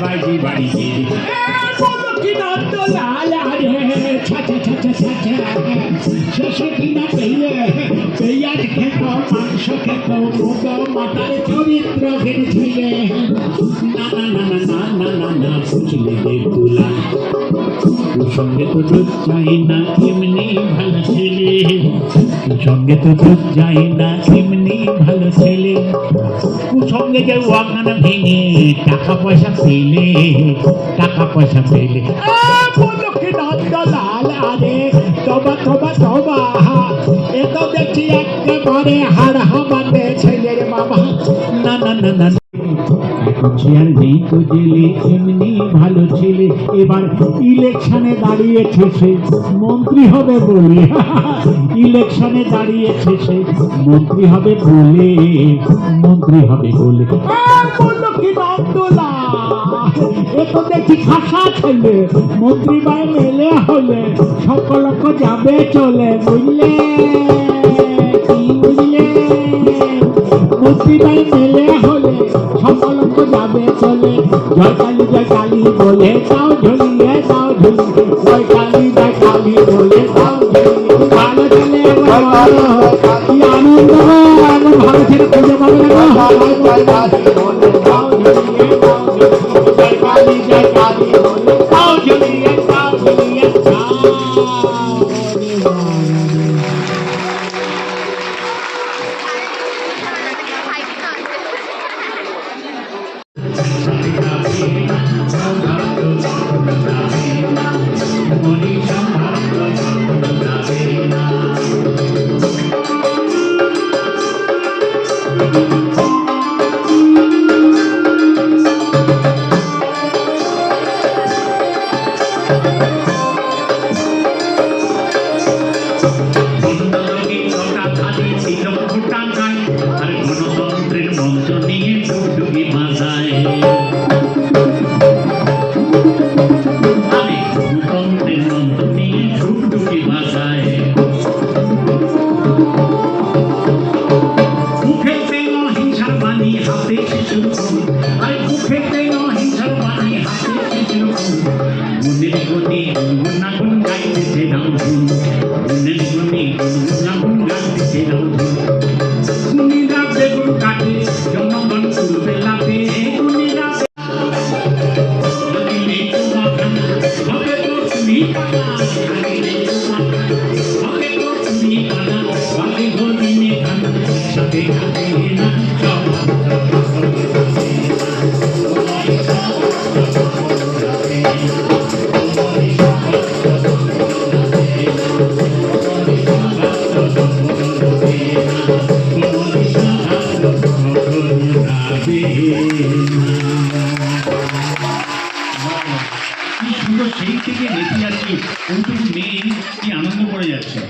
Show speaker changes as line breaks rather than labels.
বাইজি বাড়ি গেলে
পলকিনন্দ লাল আরে ছাচা ছাচা ছাচা শেষে কিনা পেয়ে পেঁয়াজ খেত মাংস খেত মুগ মাতার চরিত্র ঘেরেছিলে
না না না না না না না না বুঝলে তোর সঙ্গে তো রোজ যাই না এমনি ভালো ছেলে সঙ্গে তো রোজ যাই না এমনি ভালো ছেলে সঙ্গে যে ওয়াগান ভেঙে টাকা পয়সা পেলে টাকা পয়সা পেলে
তবা তবা তবা দেখছি একেবারে হাড় হামাতে ছেলের মামা
না না না না। নেই তো জেলে, এমনি ভালো ছেলে। এবার ইলেকশনে দাঁড়িয়েছে সে মন্ত্রী হবে বলে। ইলেকশনে দাঁড়িয়েছে সে মন্ত্রী হবে বলে, মন্ত্রী হবে বলে।
তো দেখছি খাসা ছেলে। মন্ত্রী বাই মেলে হলে সকলক যাবে চলে, বুঝলে? কি বুঝলে? মন্ত্রী বাই মেলে হলে সকলক যাবে চলে জয় কালী জয় কালী বলে তাও ঝুলিয়ে তাও ঝুলিয়ে জয় কালী জয় কালী বলে তাও ঝুলিয়ে কি আনন্দ ভালো ছেলে খুঁজে পাবে না জয় কালী জয় কালী বলে তাও ঝুলিয়ে তাও ঝুলিয়ে
আর গণতন্ত্রের মন্ত্র নিয়ে ডুবডুবি বাজায় হাতে খুন আরে মুখেতে অহিংসার বাণী হাতে খুন মনের গতি গুণগুণাগুণ গাইতেছে রামধুন মনের গতি গুণগুণাগুণ গাইতেছে রামধুন গুণীরা বেগুন কাটে জনগণ তুলবে লাভে তোমার খানা হবে তো তুমি হবে তো তুমি বাকি হরিণে খানা সাথে ওইটুকু মেয়ে কি আনন্দ করে যাচ্ছে?